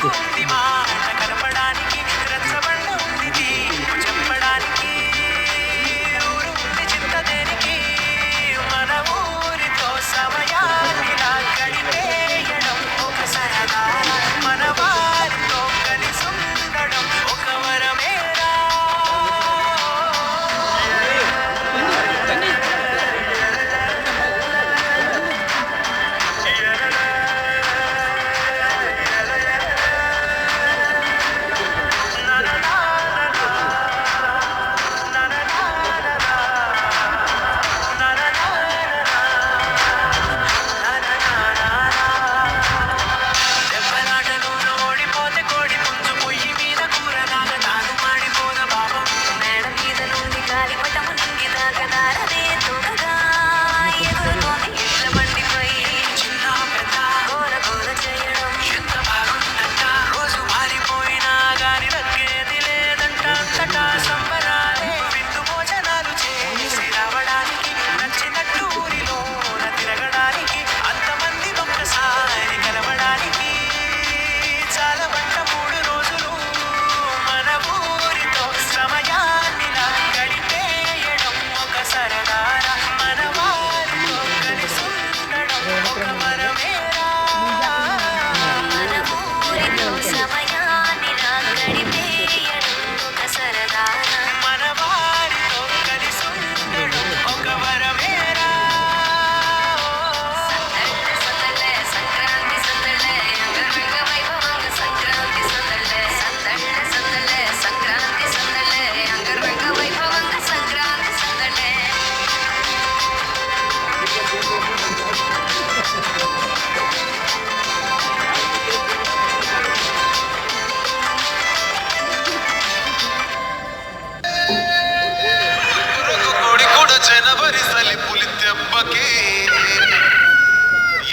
谢谢。జనవరి సలి పులి దెబ్బకి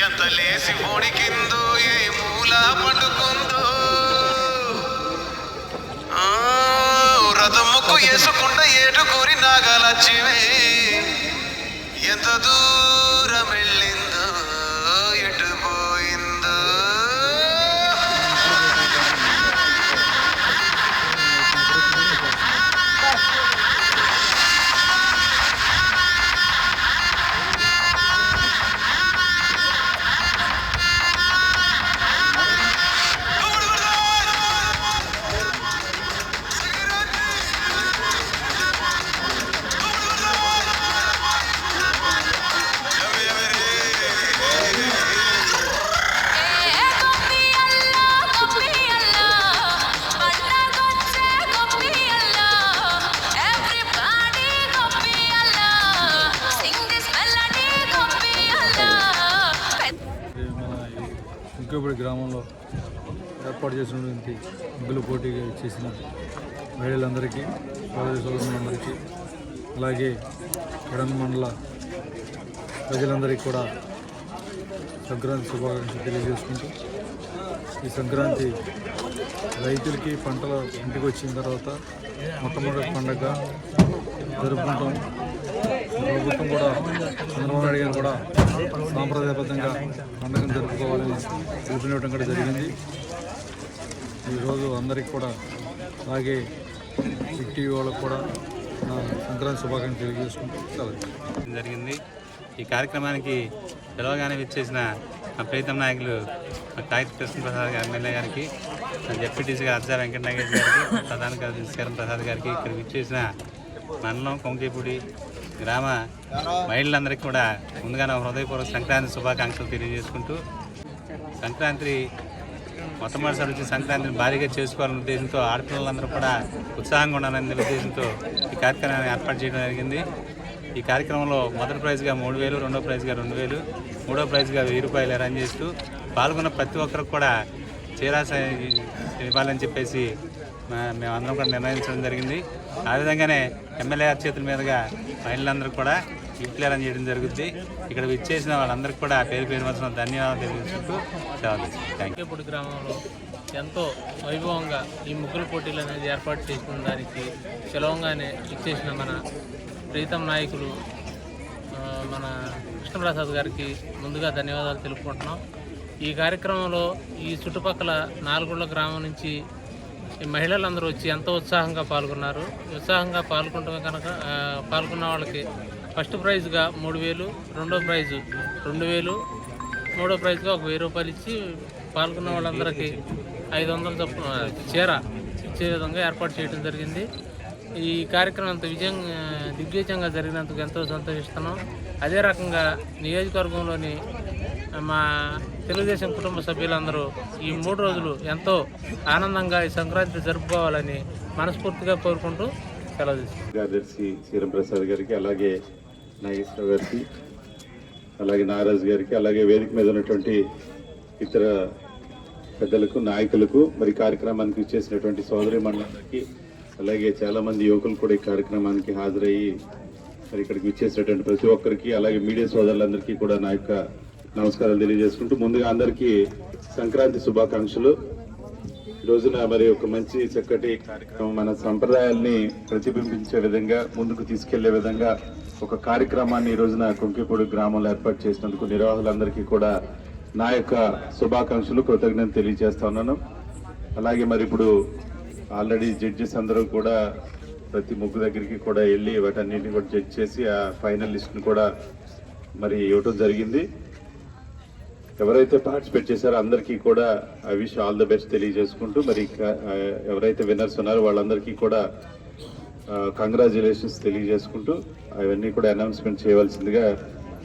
ఎంత లేసి కిందో ఏ మూల పండుకుందో. ఆ, రథముకు వేసుకుంట ఏటుకూరి నాగలచ్చివే ఎంత దూరం ఇంకోపడి గ్రామంలో ఏర్పాటు చేసినటువంటి ముగ్గులు పోటీగా చేసిన మహిళలందరికీ సోదరి సోదరులందరికీ అలాగే ఎడమ మండల ప్రజలందరికీ కూడా సంక్రాంతి శుభాకాంక్షలు తెలియజేసుకుంటూ ఈ సంక్రాంతి రైతులకి పంటల ఇంటికి వచ్చిన తర్వాత మొట్టమొదటి పండగ జరుపుకుంటాం. ప్రభుత్వం కూడా చంద్రబాబు నాయుడు గారు కూడా సాంప్రదాయబద్ధంగా పండుగను జరుపుకోవాలని పిలుపునివ్వడం కూడా జరిగింది. ఈరోజు అందరికీ కూడా అలాగే టీవీ వాళ్ళకు కూడా నా సంక్రాంతి శుభాకాంక్షలు తెలియజేసుకుంటూ జరిగింది. ఈ కార్యక్రమానికి పిలవగానే విచ్చేసిన మా ప్రీతం నాయకులు మా తాయి కృష్ణప్రసాద్ గారు ఎమ్మెల్యే గారికి మా అర్జా వెంకట నాగేష్ గారికి ప్రధాన కార్యదర్శి శరణ్ ప్రసాద్ గారికి ఇక్కడ విచ్చేసిన మండలం కొంకిపూడి గ్రామ మహిళలందరికీ కూడా ముందుగా నా హృదయపూర్వక సంక్రాంతి శుభాకాంక్షలు తెలియజేసుకుంటూ సంక్రాంతి మొట్టమొదటిసారి వచ్చి సంక్రాంతిని భారీగా చేసుకోవాలనే ఉద్దేశంతో ఆడపిల్లలందరూ కూడా ఉత్సాహంగా ఉండాలనే ఉద్దేశంతో ఈ కార్యక్రమాన్ని ఏర్పాటు చేయడం జరిగింది. ఈ కార్యక్రమంలో మొదటి ప్రైజ్గా మూడు వేలు రెండో ప్రైజ్గా రెండు వేలు మూడో ప్రైజ్గా వెయ్యి రూపాయలు అరేంజ్ చేస్తూ పాల్గొన్న ప్రతి ఒక్కరికి కూడా చీరాస ఇవ్వాలని చెప్పేసి మేమందరం కూడా నిర్ణయించడం జరిగింది. ఆ విధంగానే ఎమ్మెల్యే చేతుల మీదుగా మహిళలందరూ కూడా గిఫ్ట్లు చేయడం జరుగుతుంది ఇక్కడ విచ్చేసిన వాళ్ళందరికీ కూడా పేరు పేరు వచ్చిన ధన్యవాదాలు తెలియజేసుకుంటూ సెలవు థ్యాంక్ యూ గ్రామంలో ఎంతో వైభవంగా ఈ ముగ్గుల పోటీలు అనేది ఏర్పాటు చేసుకున్న దానికి సులభంగానే ఇచ్చేసిన మన ప్రీతం నాయకులు మన కృష్ణప్రసాద్ గారికి ముందుగా ధన్యవాదాలు తెలుపుకుంటున్నాం. ఈ కార్యక్రమంలో ఈ చుట్టుపక్కల నాలుగుళ్ళ గ్రామం నుంచి ఈ మహిళలందరూ వచ్చి ఎంతో ఉత్సాహంగా పాల్గొన్నారు. ఉత్సాహంగా పాల్గొనటమే కనుక పాల్గొన్న వాళ్ళకి ఫస్ట్ ప్రైజ్గా మూడు వేలు రెండో ప్రైజ్ రెండు వేలు మూడో ప్రైజ్గా ఒక వెయ్యి రూపాయలు ఇచ్చి పాల్గొన్న వాళ్ళందరికీ ఐదు వందల చొప్పున చీర ఇచ్చే విధంగా ఏర్పాటు చేయడం జరిగింది. ఈ కార్యక్రమం అంత విజయం దిగ్విజయంగా జరిగినందుకు ఎంతో సంతోషిస్తున్నాం. అదే రకంగా నియోజకవర్గంలోని మా తెలుగుదేశం కుటుంబ సభ్యులందరూ ఈ మూడు రోజులు ఎంతో ఆనందంగా ఈ సంక్రాంతి జరుపుకోవాలని మనస్ఫూర్తిగా కోరుకుంటూ సెలవు కార్యదర్శి సీరం ప్రసాద్ గారికి అలాగే నాగేశ్వరరావు గారికి అలాగే నారాజ్ గారికి అలాగే వేదిక మీద ఉన్నటువంటి ఇతర పెద్దలకు నాయకులకు మరి కార్యక్రమానికి ఇచ్చేసినటువంటి సోదరి మండలందరికీ అలాగే చాలామంది యువకులు కూడా ఈ కార్యక్రమానికి హాజరయ్యి మరి ఇక్కడికి ఇచ్చేసినటువంటి ప్రతి ఒక్కరికి అలాగే మీడియా సోదరులందరికీ కూడా నా యొక్క నమస్కారాలు తెలియజేసుకుంటూ ముందుగా అందరికీ సంక్రాంతి శుభాకాంక్షలు. రోజున మరి ఒక మంచి చక్కటి కార్యక్రమం మన సంప్రదాయాల్ని ప్రతిబింబించే విధంగా ముందుకు తీసుకెళ్ళే విధంగా ఒక కార్యక్రమాన్ని ఈ రోజున కుంకిపూడి గ్రామంలో ఏర్పాటు చేసినందుకు నిర్వాహకులందరికీ కూడా నా యొక్క శుభాకాంక్షలు కృతజ్ఞత తెలియజేస్తా ఉన్నాను. అలాగే మరి ఇప్పుడు ఆల్రెడీ జడ్జెస్ అందరూ కూడా ప్రతి ముగ్గు దగ్గరికి కూడా వెళ్ళి వాటన్నిటిని కూడా జడ్జ్ చేసి ఆ ఫైనల్ లిస్ట్ని కూడా మరి ఇవ్వటం జరిగింది. ఎవరైతే పార్టిసిపేట్ చేశారో అందరికీ కూడా I wish all the best తెలియజేసుకుంటూ మరి ఎవరైతే విన్నర్స్ ఉన్నారో వాళ్ళందరికీ కూడా కంగ్రాచులేషన్స్ తెలియజేసుకుంటూ అవన్నీ కూడా అనౌన్స్మెంట్ చేయవలసిందిగా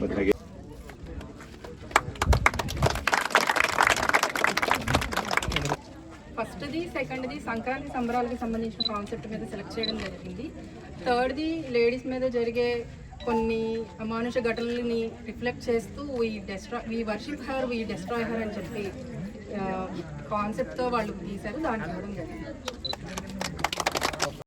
మరి ఫస్ట్ది సెకండ్ది సంక్రాంతి సంబరాలకి సంబంధించిన కాన్సెప్ట్ మీద సెలెక్ట్ చేయడం జరిగింది. థర్డ్ది లేడీస్ మీద జరిగే కొన్ని అమానుష ఘటనలని రిఫ్లెక్ట్ చేస్తూ we destroy we worship her we destroy her అని చెప్పి కాన్సెప్ట్తో వాళ్ళు తీశారు దాని చూడడం జరిగింది.